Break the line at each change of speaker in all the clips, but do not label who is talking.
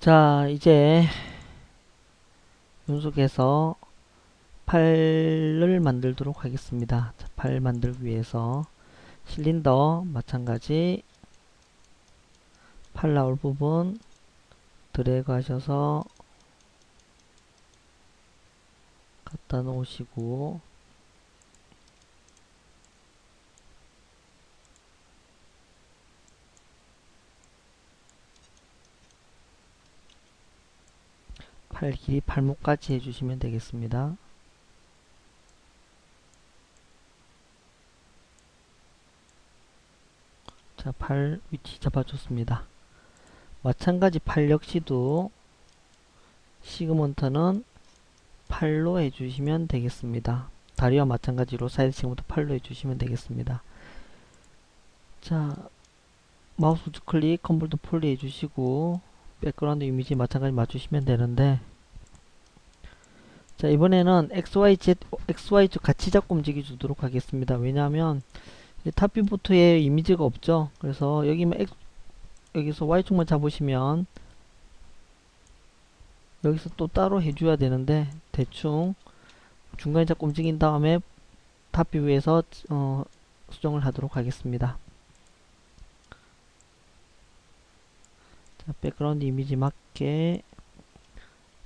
자, 이제 연속해서 팔을 만들도록 하겠습니다. 자, 팔 만들기 위해서 실린더 마찬가지 팔 나올 부분 드래그 하셔서 갖다 놓으시고 팔 길이 팔목까지 해주시면 되겠습니다. 자, 팔 위치 잡아줬습니다. 마찬가지 팔 역시도 시그먼트는 8로 해주시면 되겠습니다. 다리와 마찬가지로 사이드 시그먼트 8로 해주시면 되겠습니다. 자, 마우스 우클릭 컨볼트 폴리 해주시고 백그라운드 이미지 마찬가지 맞추시면 되는데 자 이번에는 XYZ, XYZ 같이 잡고 움직여 주도록 하겠습니다. 왜냐하면 탑뷰부터에 이미지가 없죠. 그래서 여기만 X, 여기서 Y축만 잡으시면 여기서 또 따로 해줘야 되는데 대충 중간에 잡고 움직인 다음에 탑뷰에서 어, 수정을 하도록 하겠습니다. 자, 백그라운드 이미지 맞게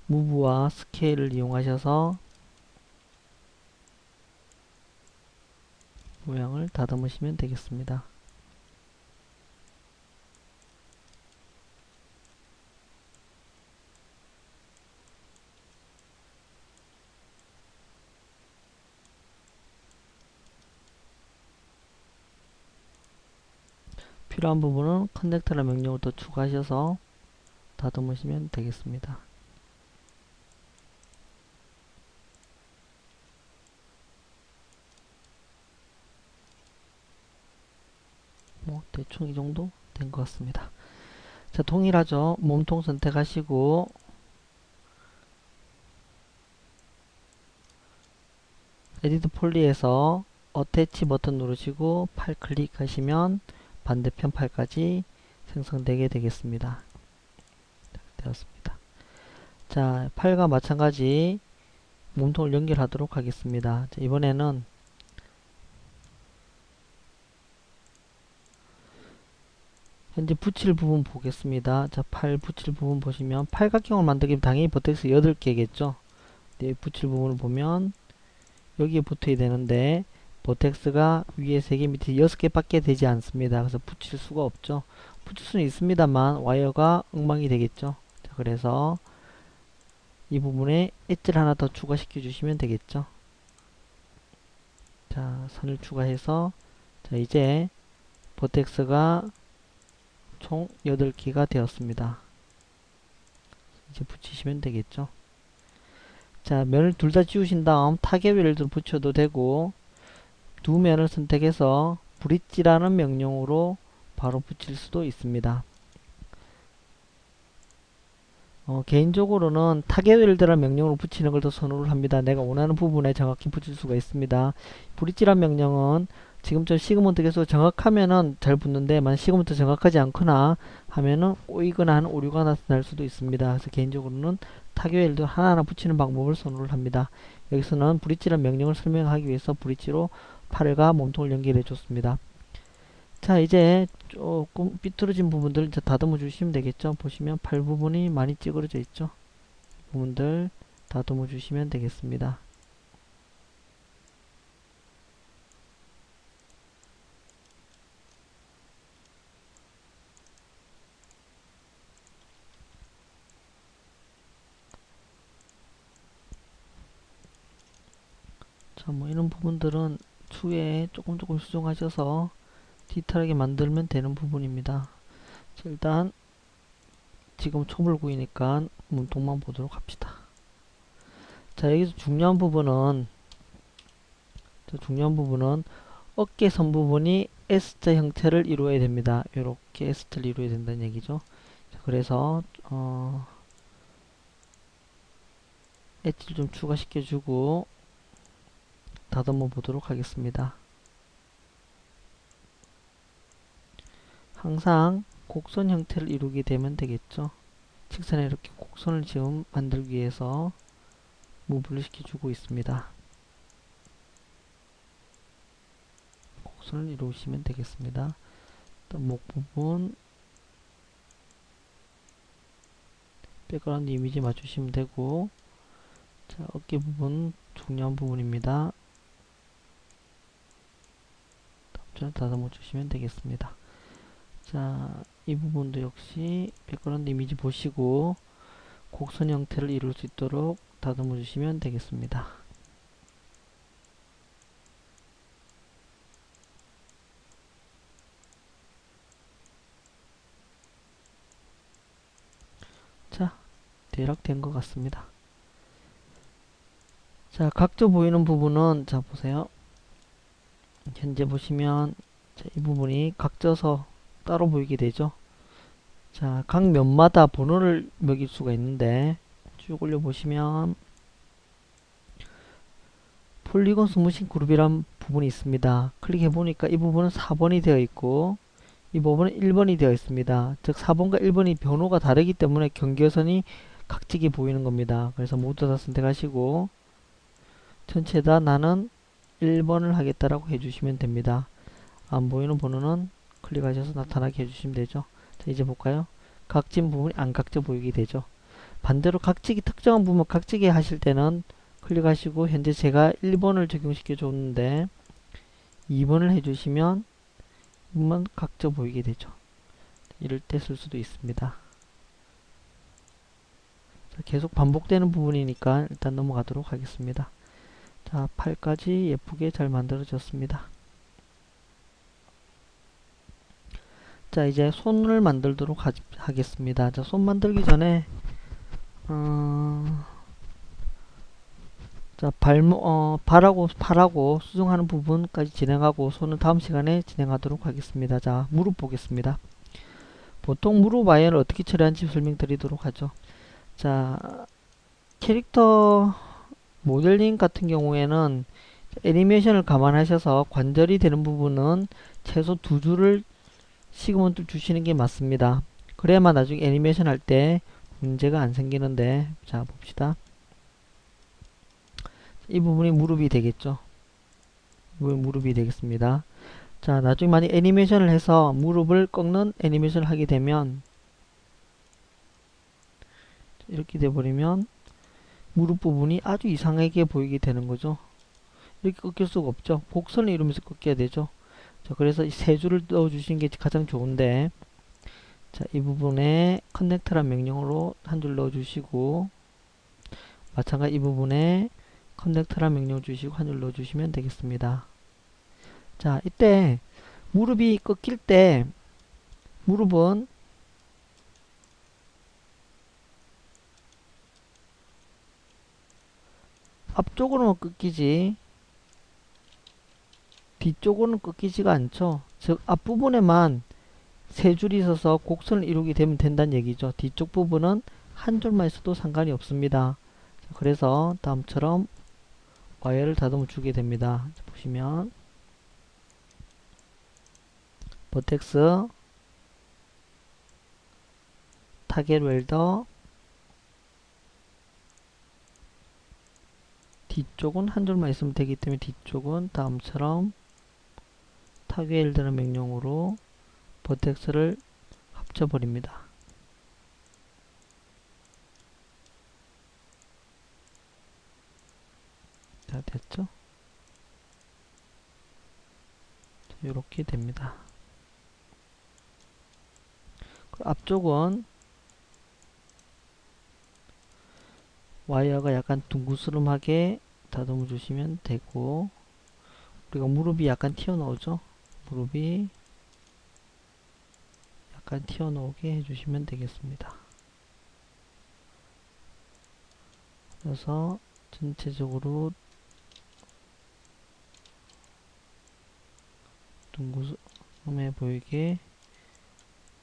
무브와 스케일을 이용하셔서 모양을 다듬으시면 되겠습니다. 필요한 부분은 커넥터라 명령을 더 추가하셔서 다듬으시면 되겠습니다. 뭐 대충 이 정도 된 것 같습니다. 자 동일하죠. 몸통 선택하시고 에디트 폴리에서 어태치 버튼 누르시고 팔 클릭하시면 반대편 팔까지 생성되게 되겠습니다. 되었습니다. 자, 팔과 마찬가지 몸통을 연결하도록 하겠습니다. 자, 이번에는 현재 붙일 부분 보겠습니다. 자, 팔 붙일 부분 보시면 팔각형을 만들기 당연히 버텍스 8개겠죠. 네, 붙일 부분을 보면 여기에 붙어야 되는데 버텍스가 위에 3개 밑에 6개 밖에 되지 않습니다. 그래서 붙일 수가 없죠. 붙일 수는 있습니다만 와이어가 엉망이 되겠죠. 자, 그래서 이 부분에 엣지를 하나 더 추가시켜 주시면 되겠죠. 자, 선을 추가해서 자, 이제 버텍스가 총 8개가 되었습니다. 이제 붙이시면 되겠죠. 자, 면을 둘 다 지우신 다음 타겟을 좀 붙여도 되고 두 면을 선택해서 브릿지라는 명령으로 바로 붙일 수도 있습니다. 어, 개인적으로는 타겟 웰드라는 명령으로 붙이는 걸 더 선호를 합니다. 내가 원하는 부분에 정확히 붙일 수가 있습니다. 브릿지란 명령은 지금처럼 시그먼트 계속 정확하면은 잘 붙는데 만 시그먼트 정확하지 않거나 하면은 꼬이거나 하는 오류가 나타날 수도 있습니다. 그래서 개인적으로는 웰드 하나하나 붙이는 방법을 선호를 합니다. 여기서는 브릿지란 명령을 설명하기 위해서 브릿지로 팔과 몸통을 연결해 줬습니다. 자 이제 조금 삐뚤어진 부분들 이제 다듬어 주시면 되겠죠. 보시면 팔 부분이 많이 찌그러져 있죠. 부분들 다듬어 주시면 되겠습니다. 자, 뭐 이런 부분들은 추후에 조금 조금 수정하셔서 디테일하게 만들면 되는 부분입니다. 자, 일단 지금 초벌구이니까 문통만 보도록 합시다. 자, 여기서 중요한 부분은 자, 중요한 부분은 어깨 선 부분이 S자 형태를 이루어야 됩니다. 이렇게 S자를 이루어야 된다는 얘기죠. 자, 그래서 어, 엣지를 좀 추가시켜주고 다듬어 보도록 하겠습니다. 항상 곡선 형태를 이루게 되면 되겠죠. 직선에 이렇게 곡선을 지금 만들기 위해서 무브를 시켜주고 있습니다. 곡선을 이루시면 되겠습니다. 또목 부분 백그라운드 이미지 맞추시면 되고 자 어깨 부분 중요한 부분입니다. 탑전을 다듬어 주시면 되겠습니다. 자, 이 부분도 역시 백그라운드 이미지 보시고 곡선 형태를 이룰 수 있도록 다듬어 주시면 되겠습니다. 자, 대략 된 것 같습니다. 자, 각져 보이는 부분은 자 보세요. 현재 보시면 자, 이 부분이 각져서 따로 보이게 되죠. 자, 각 면마다 번호를 매길 수가 있는데 쭉 올려 보시면 폴리곤 스무싱 그룹이란 부분이 있습니다. 클릭해 보니까 이 부분은 4번이 되어 있고 이 부분은 1번이 되어 있습니다. 즉 4번과 1번이 변호가 다르기 때문에 경계선이 각지게 보이는 겁니다. 그래서 모두 다 선택하시고 전체 다 나는 1번을 하겠다라고 해주시면 됩니다. 안 보이는 번호는 클릭하셔서 나타나게 해주시면 되죠. 자, 이제 볼까요? 각진 부분이 안 각져 보이게 되죠. 반대로 각지기 특정한 부분 각지게 하실 때는 클릭하시고 현재 제가 1번을 적용시켜 줬는데 2번을 해주시면 부분 각져 보이게 되죠. 이럴 때 쓸 수도 있습니다. 자, 계속 반복되는 부분이니까 일단 넘어가도록 하겠습니다. 자, 팔까지 예쁘게 잘 만들어졌습니다. 자, 이제 손을 만들도록 하, 하겠습니다. 자, 손 만들기 전에, 어, 자, 발목, 어, 발하고, 팔하고 수정하는 부분까지 진행하고, 손은 다음 시간에 진행하도록 하겠습니다. 자, 무릎 보겠습니다. 보통 무릎 와이어를 어떻게 처리하는지 설명드리도록 하죠. 자, 캐릭터 모델링 같은 경우에는 애니메이션을 감안하셔서 관절이 되는 부분은 최소 두 줄을 시그먼트 주시는 게 맞습니다. 그래야만 나중에 애니메이션 할 때 문제가 안 생기는데 자 봅시다. 이 부분이 무릎이 되겠죠. 이 무릎이 되겠습니다. 자 나중에 만약 애니메이션을 해서 무릎을 꺾는 애니메이션을 하게 되면 이렇게 돼버리면 무릎 부분이 아주 이상하게 보이게 되는 거죠. 이렇게 꺾일 수가 없죠. 곡선을 이루면서 꺾여야 되죠. 자, 그래서 이세 줄을 넣어 주시는 게 가장 좋은데, 자, 이 부분에 커넥터란 명령으로 한 줄 넣어 주시고, 마찬가지 이 부분에 커넥터란 명령 주시고 한 줄 넣어 주시면 되겠습니다. 자, 이때 무릎이 꺾일 때, 무릎은 앞쪽으로만 꺾이지 뒤쪽으로는 꺾이지가 않죠. 즉 앞부분에만 세 줄이 있어서 곡선을 이루게 되면 된다는 얘기죠. 뒤쪽 부분은 한 줄만 있어도 상관이 없습니다. 그래서 다음처럼 와이어를 다듬어 주게 됩니다. 보시면 버텍스 타겟 웰더 뒤쪽은 한 줄만 있으면 되기 때문에 뒤쪽은 다음처럼 타겟일드는 명령으로 버텍스를 합쳐버립니다. 자, 됐죠? 이렇게 됩니다. 앞쪽은 와이어가 약간 둥그스름하게 다듬어 주시면 되고 우리가 무릎이 약간 튀어나오죠? 무릎이 약간 튀어나오게 해주시면 되겠습니다. 그래서 전체적으로 둥그스름해 보이게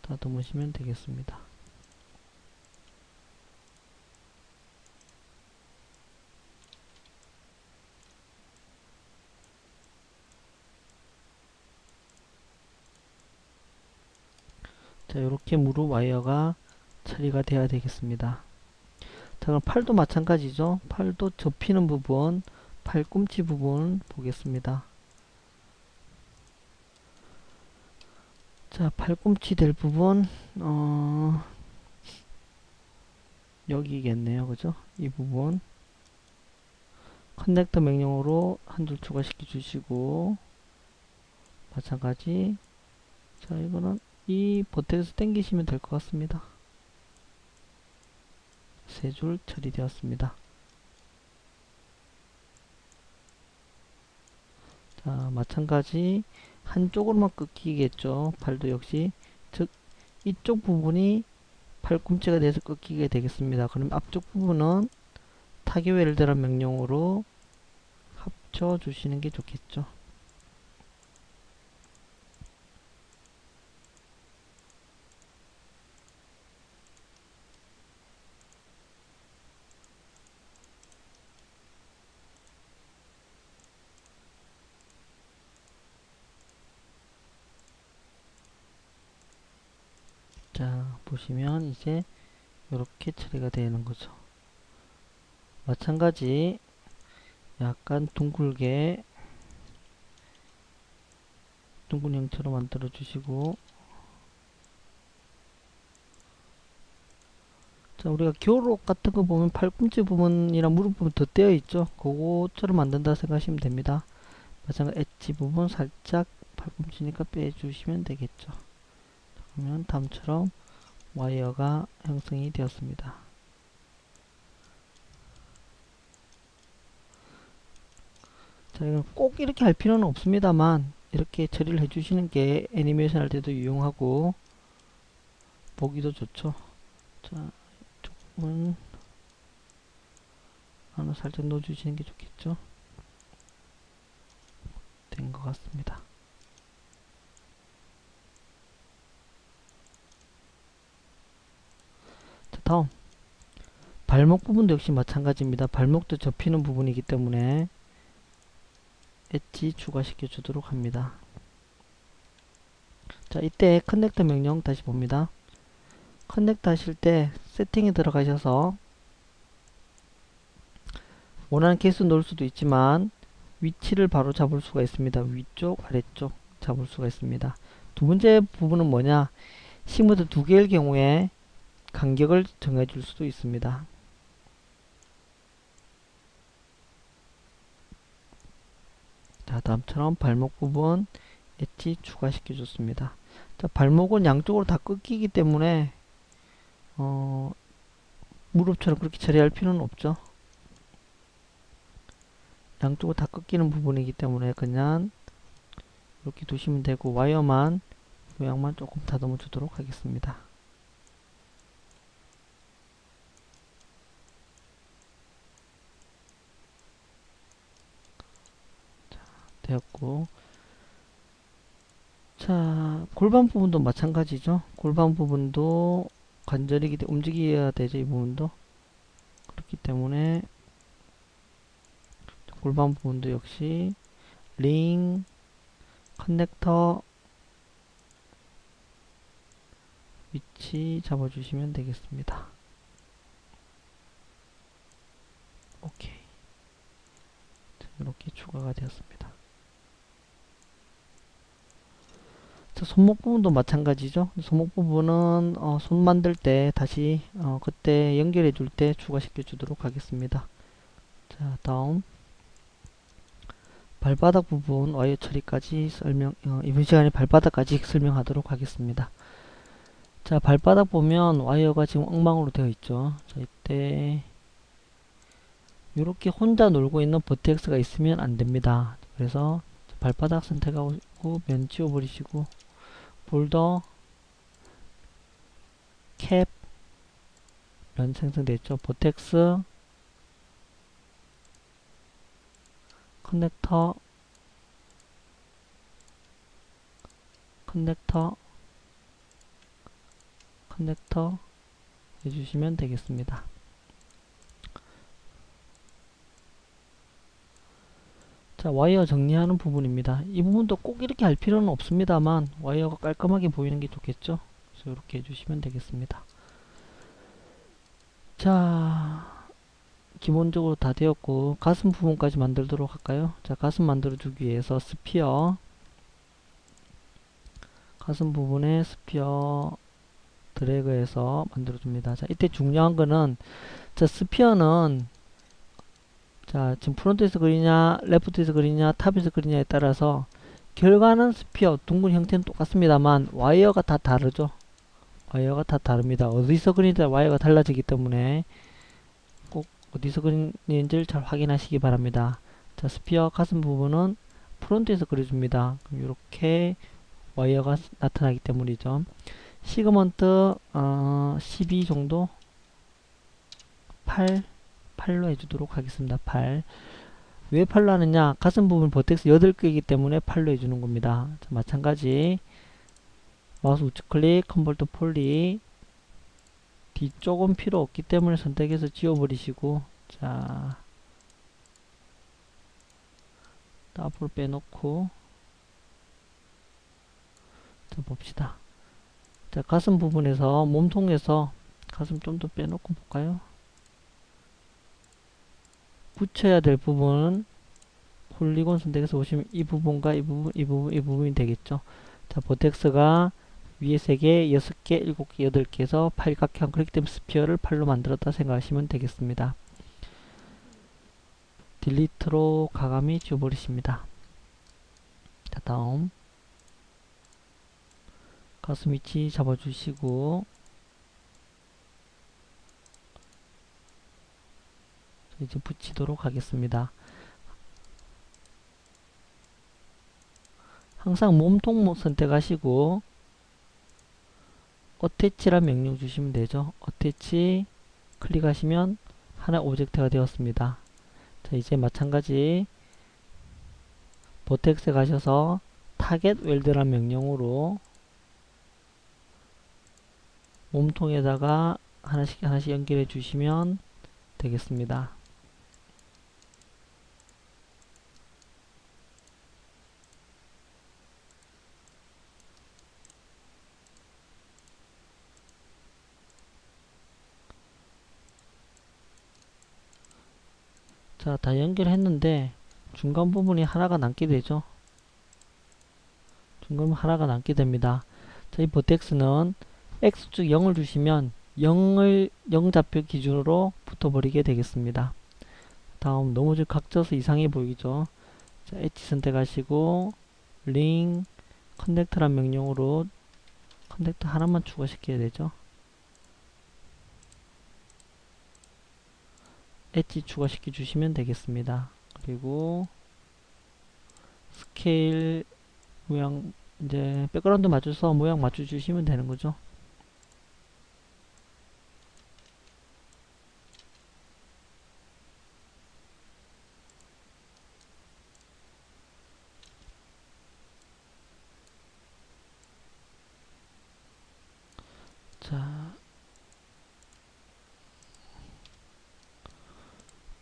다듬으시면 되겠습니다 자, 이렇게 무릎 와이어가 처리가 돼야 되겠습니다. 자, 그럼 팔도 마찬가지죠. 팔도 접히는 부분, 팔꿈치 부분 보겠습니다. 자, 팔꿈치 될 부분, 어, 여기겠네요. 그죠? 이 부분. 커넥터 명령으로 한 줄 추가시켜 주시고, 마찬가지. 자, 이거는 이 버튼에서 당기시면 될 것 같습니다. 세 줄 처리되었습니다. 자, 마찬가지 한쪽으로만 꺾이겠죠. 팔도 역시 즉 이쪽 부분이 팔꿈치가 돼서 꺾이게 되겠습니다. 그럼 앞쪽 부분은 타겟 웰드란 명령으로 합쳐 주시는 게 좋겠죠. 자, 보시면 이제 이렇게 처리가 되는 거죠. 마찬가지 약간 둥글게 둥근 형태로 만들어 주시고 자 우리가 겨울옷 같은 거 보면 팔꿈치 부분이랑 무릎 부분 덧대어 있죠? 그거처럼 만든다 생각하시면 됩니다. 마찬가지 엣지 부분 살짝 팔꿈치니까 빼주시면 되겠죠. 그러면 다음처럼 와이어가 형성이 되었습니다 자, 이건 꼭 이렇게 할 필요는 없습니다만 이렇게 처리를 해주시는 게 애니메이션 할 때도 유용하고 보기도 좋죠. 자, 조금은 하나 살짝 넣어주시는 게 좋겠죠. 된 것 같습니다. 자, 다음 발목 부분도 역시 마찬가지입니다. 발목도 접히는 부분이기 때문에 엣지 추가시켜 주도록 합니다. 자, 이때 커넥터 명령 다시 봅니다. 커넥터 하실 때 세팅에 들어가셔서 원하는 케이스 놓을 수도 있지만 위치를 바로 잡을 수가 있습니다. 위쪽, 아래쪽 잡을 수가 있습니다. 두 번째 부분은 뭐냐? 시무드 두 개일 경우에 간격을 정해 줄 수도 있습니다. 자, 다음처럼 발목 부분 엣지 추가시켜 줬습니다. 자, 발목은 양쪽으로 다 꺾이기 때문에 어, 무릎처럼 그렇게 처리할 필요는 없죠. 양쪽으로 다 꺾이는 부분이기 때문에 그냥 이렇게 두시면 되고 와이어만 모양만 조금 다듬어 주도록 하겠습니다. 되었고. 자 골반 부분도 마찬가지죠. 골반 부분도 관절이기 때문에 움직여야 되죠 이 부분도. 그렇기 때문에 골반 부분도 역시 링 커넥터 위치 잡아주시면 되겠습니다. 오케이. 자, 이렇게 추가가 되었습니다 손목 부분도 마찬가지죠. 손목 부분은 어, 손 만들 때 다시 어, 그때 연결해 줄 때 추가시켜 주도록 하겠습니다. 자, 다음 발바닥 부분 와이어 처리까지 설명 어, 이번 시간에 발바닥까지 설명하도록 하겠습니다. 자, 발바닥 보면 와이어가 지금 엉망으로 되어 있죠. 자, 이때 이렇게 혼자 놀고 있는 버텍스가 있으면 안 됩니다. 그래서 발바닥 선택하고 면 지워버리시고 볼더 캡 면 생성됐죠. 보텍스 커넥터 커넥터 커넥터 해주시면 되겠습니다. 자 와이어 정리하는 부분입니다 이 부분도 꼭 이렇게 할 필요는 없습니다만 와이어가 깔끔하게 보이는 게 좋겠죠 그래서 이렇게 해주시면 되겠습니다 자, 기본적으로 다 되었고 가슴 부분까지 만들도록 할까요? 자, 가슴 만들어주기 위해서 스피어 가슴 부분에 스피어 드래그해서 만들어줍니다. 자, 이때 중요한 거는 자, 스피어는 자, 지금 프론트에서 그리냐, 레프트에서 그리냐, 탑에서 그리냐에 따라서 결과는 스피어, 둥근 형태는 똑같습니다만 와이어가 다 다르죠. 와이어가 다 다릅니다. 어디서 그리느냐 와이어가 달라지기 때문에 꼭 어디서 그리는지를 잘 확인하시기 바랍니다. 자, 스피어 가슴 부분은 프론트에서 그려줍니다. 그럼 이렇게 와이어가 나타나기 때문이죠. 시그먼트 어, 12 정도 8 8로 해주도록 하겠습니다. 8. 왜 8로 하느냐? 가슴 부분 버텍스 8개이기 때문에 8로 해주는 겁니다. 자, 마찬가지 마우스 우측 클릭, 컨버터 폴리 뒤쪽은 필요 없기 때문에 선택해서 지워버리시고 자 앞으로 빼놓고 자 봅시다. 자 가슴 부분에서 몸통에서 가슴 좀 더 빼놓고 볼까요? 붙여야 될 부분 폴리곤 선택해서 보시면 이 부분과 이 부분, 이 부분, 이 부분이 되겠죠. 자, 버텍스가 위에 3개, 6개, 7개, 8개에서 팔각형 그렇기 때문에 스피어를 8로 만들었다 생각하시면 되겠습니다. 딜리트로 가감히 지워버리십니다. 자, 다음 가슴 위치 잡아주시고 이제 붙이도록 하겠습니다. 항상 몸통 선택하시고 어태치란 명령 주시면 되죠. 어태치 클릭하시면 하나 오브젝트가 되었습니다. 자 이제 마찬가지 버텍스에 가셔서 타겟 웰드란 명령으로 몸통에다가 하나씩 하나씩 연결해 주시면 되겠습니다. 자, 다 연결했는데 중간 부분이 하나가 남게 되죠. 중간 하나가 남게 됩니다. 자, 이 버텍스는 x축 0을 주시면 0을 0좌표 기준으로 붙어버리게 되겠습니다. 다음 좀 각져서 이상해 보이죠. 자, 엣지 선택하시고 링 커넥터란 명령으로 커넥터 하나만 추가시켜야 되죠. 엣지 추가시켜 주시면 되겠습니다. 그리고 스케일 모양 이제 백그라운드 맞춰서 모양 맞춰 주시면 되는 거죠. 자,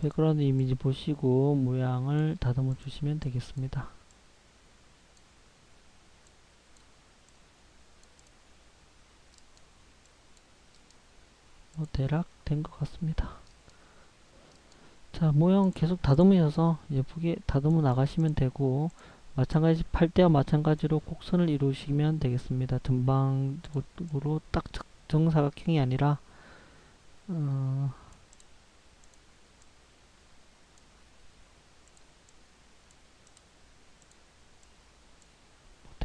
백그라운드 이미지 보시고 모양을 다듬어 주시면 되겠습니다. 뭐 대략 된 것 같습니다. 자 모양 계속 다듬으셔서 예쁘게 다듬어 나가시면 되고 마찬가지 팔대와 마찬가지로 곡선을 이루시면 되겠습니다. 전방으로 딱 정사각형이 아니라 어,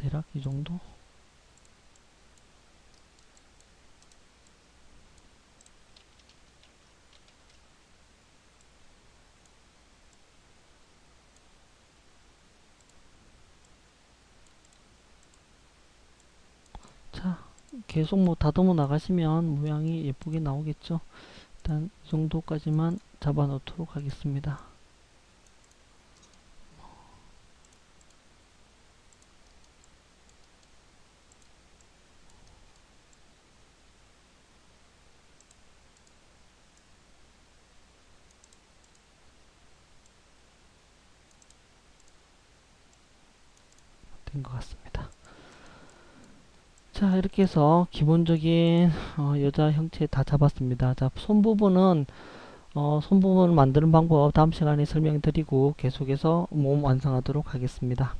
대략 이 정도? 자 계속 뭐 다듬어 나가시면 모양이 예쁘게 나오겠죠? 일단 이 정도까지만 잡아 놓도록 하겠습니다 된것 같습니다 자, 이렇게 해서 기본적인 어, 여자 형체 다 잡았습니다. 자, 손 부분은 어, 손 부분 만드는 방법 다음 시간에 설명드리고 계속해서 몸 완성하도록 하겠습니다.